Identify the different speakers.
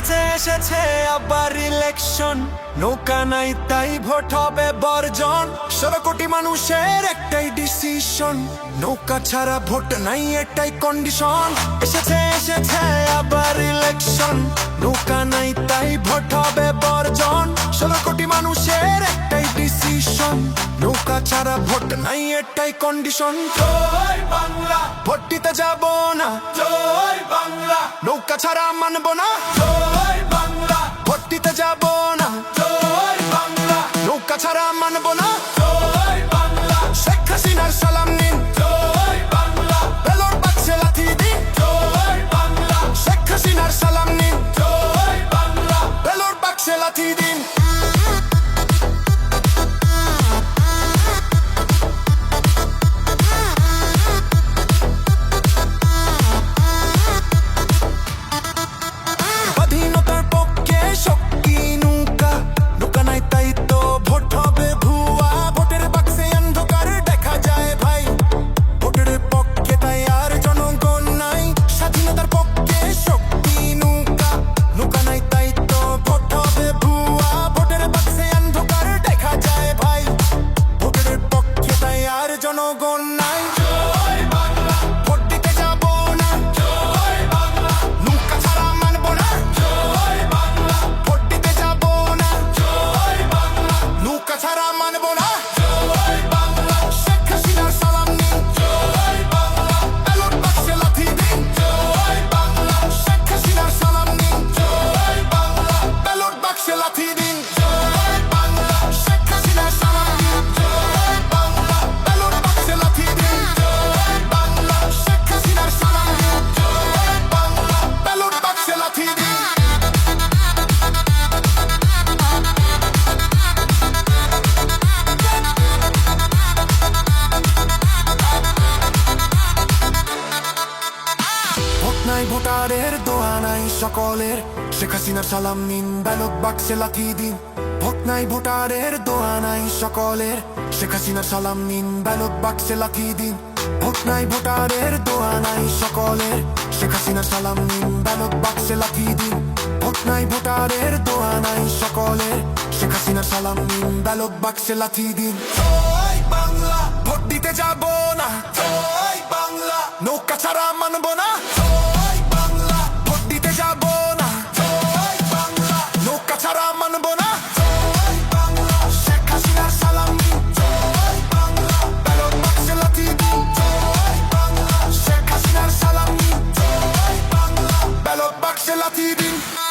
Speaker 1: এসেছে এসেছে আবার ইলেকশন নৌকা নাই, তাই ভোট হবে বর্জন। ষোলো কোটি মানুষের একটাই ডিসিশন নৌকা ছাড়া ভোট নাই, এটাই কন্ডিশন এসেছে এসেছে আবার ইলেকশন নৌকা নাই, তাই ভোট হবে বর্জন। ষোলো কোটি মানুষের একটাই ডিসিশন নৌকা ছাড়া ভোট নাই, এটাই কন্ডিশন জয় বাংলা। ভোট দিতে যাব না। জয় বাংলা। নৌকা ছাড়া মানব না। জয় বাংলা। ভোট দিতে যাব না। জয় বাংলা। নৌকা ছাড়া মানব না। mind. নাই ভোটারের দোয়া নাই সকলের। শেখ হাসিনার সালাম নিন, ব্যালট বাক্সে লাথি দিন। ভোট নাই ভোটারের দোয়া নাই সকলের। শেখ হাসিনার সালাম নিন, ব্যালট বাক্সে লাথি দিন। ভোট নাই ভোটারের দোয়া নাই সকলের। শেখ হাসিনার সালাম নিন, ব্যালট বাক্সে লাথি দিন। ভোট নাই ভোটারের দোয়া নাই সকলের। শেখ হাসিনার সালাম নিন, ব্যালট বাক্সে লাথি দিন। বাংলা, ভোট দিতে যাব না। বাংলা, নৌকা ছাড়া মানব না। বাংলা